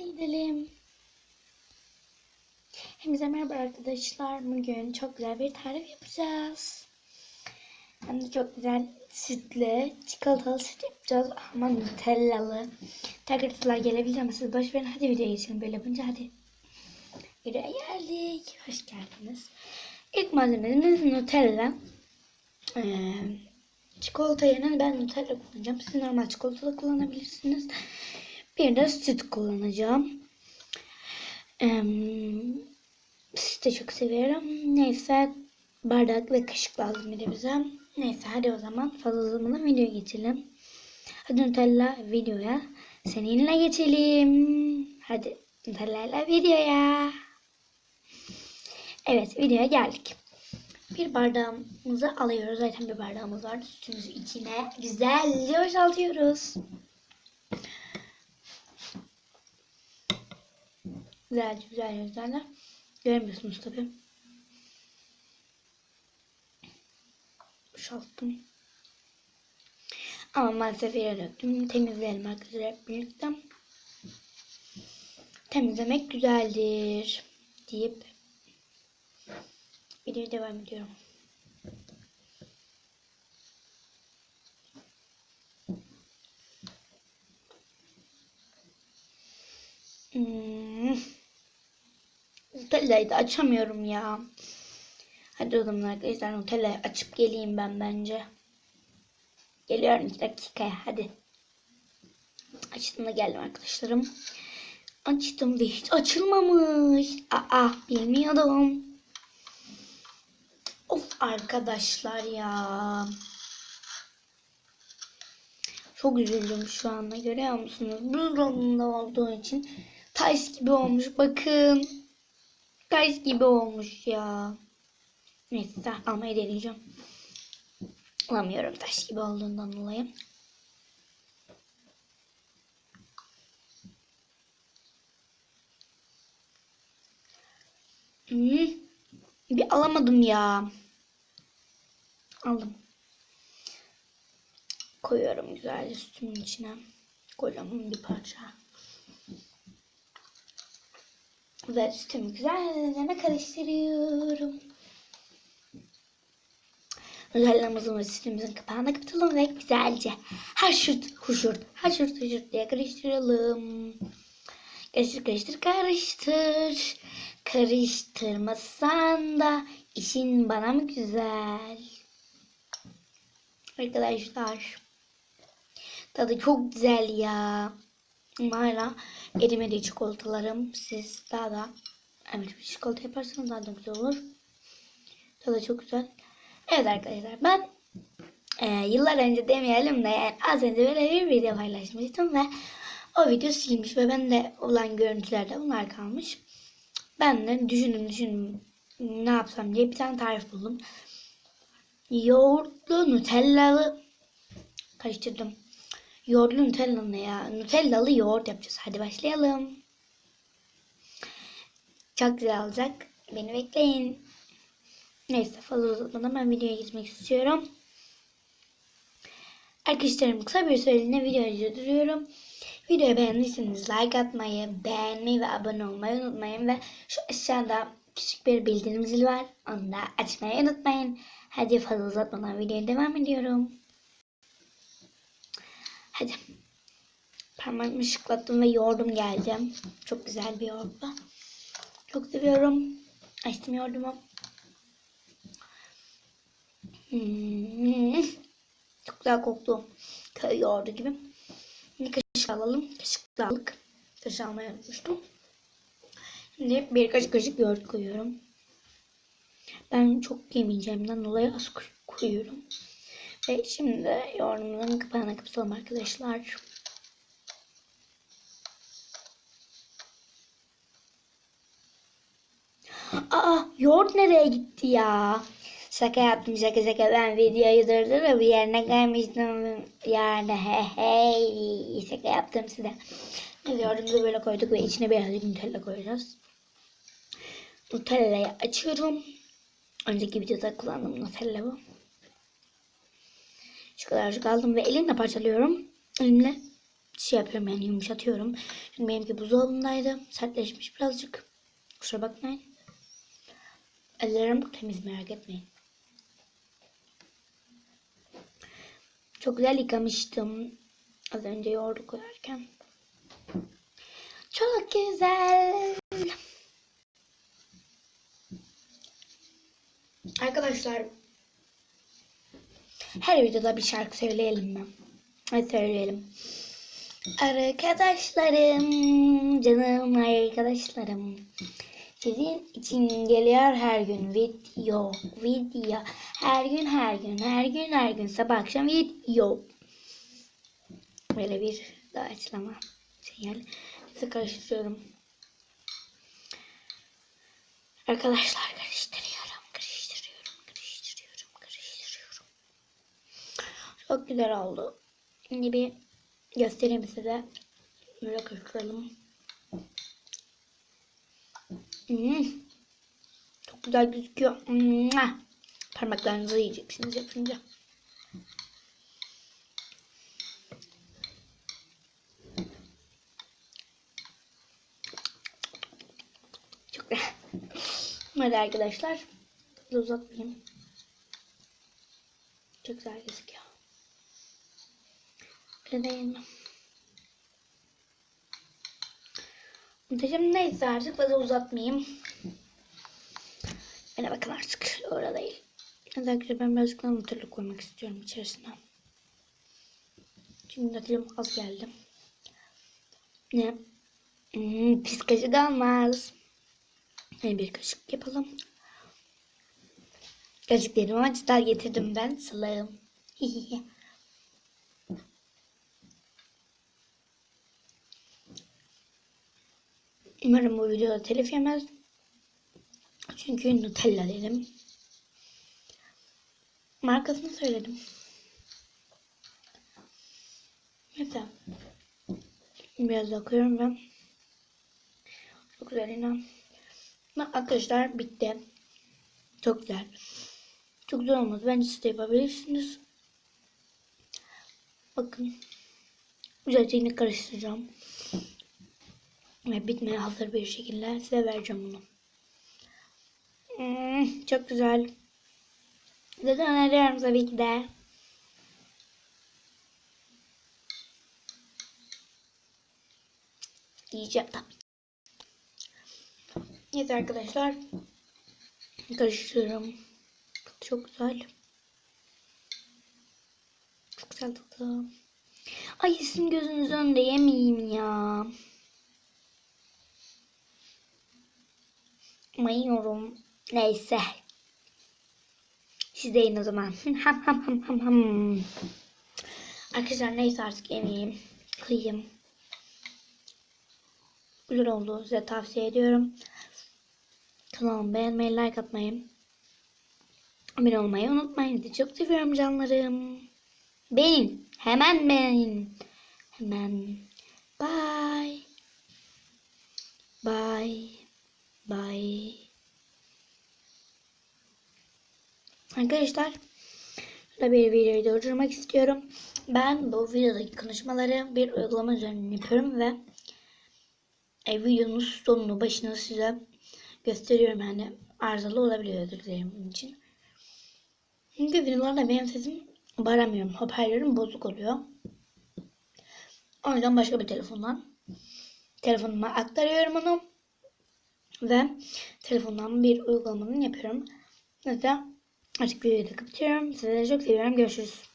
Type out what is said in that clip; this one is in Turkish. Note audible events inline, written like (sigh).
gidelim. Hepinize merhaba arkadaşlar. Bugün çok güzel bir tarif yapacağız. Hem de çok güzel sütlü, çikolatalı süt yapacağız ama nutellalı. Takırtılar gelebilir ama siz boş. Hadi videoya geçelim böyle yapınca hadi. Videoya geldik. Hoş geldiniz. İlk malzememiz Nutella. Ee, çikolata yerine ben Nutella kullanacağım. Siz normal çikolata da kullanabilirsiniz. Bir de süt kullanacağım. Ee, sütü çok seviyorum. Neyse bardak ve kaşık lazım bir de bize. Neyse hadi o zaman fazla uzamadan videoya geçelim. Hadi Nutella videoya seninle geçelim. Hadi Nutella ile videoya. Evet videoya geldik. Bir bardağımızı alıyoruz. Zaten bir bardağımız var. Sütümüzü içine güzelce boşaltıyoruz. Güzelce güzelce güzelce. Görmüyorsunuz tabi. Boşalttım. Ama maalesef yere döktüm. Temizleyelim arkadaşlar hep birlikte. Temizlemek güzeldir. Deyip videoya devam ediyorum. Hmm. Nutella'yı da açamıyorum ya. Hadi o zaman arkadaşlar Nutella'yı açıp geleyim ben bence. Geliyorum 2 dakikaya hadi. Açtım da geldim arkadaşlarım. Açtım ve hiç açılmamış. Aa bilmiyordum. Of arkadaşlar ya. Çok üzüldüm şu anda görüyor musunuz? Buzdolabında olduğu için taş gibi olmuş. Bakın. Taş gibi olmuş ya. Neyse almayı deneyeceğim. Alamıyorum taş gibi olduğundan dolayı. Hmm. Bir alamadım ya. Aldım. Koyuyorum güzelce sütümün içine. Kocaman bir parça. Ve sütümü güzelce karıştırıyorum. Nutellamızın ve sütümüzün kapağını kapatalım ve güzelce haşırt huşurt haşırt huşurt diye karıştıralım. Karıştır karıştır karıştır. Karıştırmasan da işin bana mı güzel? Arkadaşlar tadı çok güzel ya. Ama hala erimedi çikolatalarım. Siz daha da evet bir çikolata yaparsanız daha da güzel olur. Tadı çok güzel. Evet arkadaşlar ben e, yıllar önce demeyelim de yani az önce böyle bir video paylaşmıştım ve o video silmiş ve bende olan görüntülerde bunlar kalmış. Ben de düşündüm düşündüm ne yapsam diye bir tane tarif buldum. Yoğurtlu nutellalı karıştırdım. Yoğurtlu nutellalı ne ya? Nutellalı yoğurt yapacağız. Hadi başlayalım. Çok güzel olacak. Beni bekleyin. Neyse fazla uzatmadan ben videoya gitmek istiyorum. Arkadaşlarım kısa bir süreliğine videoyu duruyorum. Videoyu beğendiyseniz like atmayı, beğenmeyi ve abone olmayı unutmayın. Ve şu aşağıda küçük bir bildirim zili var. Onu da açmayı unutmayın. Hadi fazla uzatmadan videoya devam ediyorum. Hadi. Parmağımı şıklattım ve yoğurdum geldi. Çok güzel bir yoğurtlu. Çok seviyorum. Açtım yoğurdumu. Hmm. Çok güzel koktu. Köy yoğurdu gibi. Bir kaşık alalım. Kaşık da aldık. Kaşık almayı unutmuştum. Şimdi bir kaşık kaşık yoğurt koyuyorum. Ben çok yemeyeceğimden dolayı az koyuyorum. Ve şimdi de yoğurdumuzun kapağını kapatalım arkadaşlar. Aa yoğurt nereye gitti ya? Şaka yaptım şaka şaka ben videoyu durdurup yerine gelmiştim yani he hey şaka yaptım size. Yoğurdumuzu böyle koyduk ve içine birazcık Nutella koyacağız. Nutella'yı açıyorum. Önceki videoda kullandığım Nutella. Şu aldım ve elimle parçalıyorum. Elimle şey yapıyorum yani yumuşatıyorum. Çünkü benimki buzdolabındaydı. Sertleşmiş birazcık. Kusura bakmayın. Ellerim temiz merak etmeyin. Çok güzel yıkamıştım. Az önce yoğurdu koyarken. Çok güzel. Arkadaşlar her videoda bir şarkı söyleyelim mi? Hadi söyleyelim. Arkadaşlarım, canım arkadaşlarım. Sizin için geliyor her gün video, video. Her gün, her gün, her gün, her gün sabah akşam video. Böyle bir daha açlama sinyal. Sizi. Arkadaşlar karıştırıyorum, karıştırıyorum, karıştırıyorum, karıştırıyorum. Çok güzel oldu. Şimdi bir göstereyim size. Böyle karıştıralım. Hmm. Çok güzel gözüküyor. Mua. Parmaklarınızı yiyeceksiniz yapınca. Çok. Hadi arkadaşlar. Uzatmayayım. Çok güzel gözüküyor. Öyle değil mi? Muhteşem neyse artık fazla uzatmayayım. Bana bakın artık orada değil. Özellikle ben birazcık daha nutella koymak istiyorum içerisine. Şimdi nutellam az geldi. Ne? Hmm, pis kaşık almaz. Yani bir kaşık yapalım. Kaşıklarımı acılar getirdim ben salağım. Umarım bu videoda telif yemez. Çünkü Nutella dedim. Markasını söyledim. Neyse. Biraz daha koyuyorum ben. Çok güzel inan. Arkadaşlar bitti. Çok güzel. Çok güzel olmadı. Bence siz de yapabilirsiniz. Bakın. Güzelce yine karıştıracağım. Ve bitmeye hazır bir şekilde size vereceğim bunu. Hmm, çok güzel. De öneriyorum tabii ki de. Yiyeceğim tabii. Neyse arkadaşlar. Karıştırıyorum. Çok güzel. Çok güzel tadı. Ay sizin gözünüz önünde yemeyeyim ya. Ama yiyorum. Neyse. Siz de yiyin o zaman. (laughs) ham ham ham ham ham. Arkadaşlar neyse artık yemeyeyim. Kıyayım. Güzel oldu. Size tavsiye ediyorum. Kanalımı beğenmeyi, like atmayı, abone olmayı unutmayın. Sizi çok seviyorum canlarım. Beğenin. Hemen beğenin. Hemen. Bye. Bye. Bye. Arkadaşlar şöyle bir videoyu durdurmak istiyorum. Ben bu videodaki konuşmaları bir uygulama üzerinden yapıyorum ve e, videonun sonunu başını size gösteriyorum yani arızalı olabiliyor bunun için. Çünkü videolarda benim sesim baramıyorum. Hoparlörüm bozuk oluyor. O yüzden başka bir telefondan telefonuma aktarıyorum onu ve telefondan bir uygulamanın yapıyorum. Neyse artık videoyu da kapatıyorum. De çok seviyorum. Görüşürüz.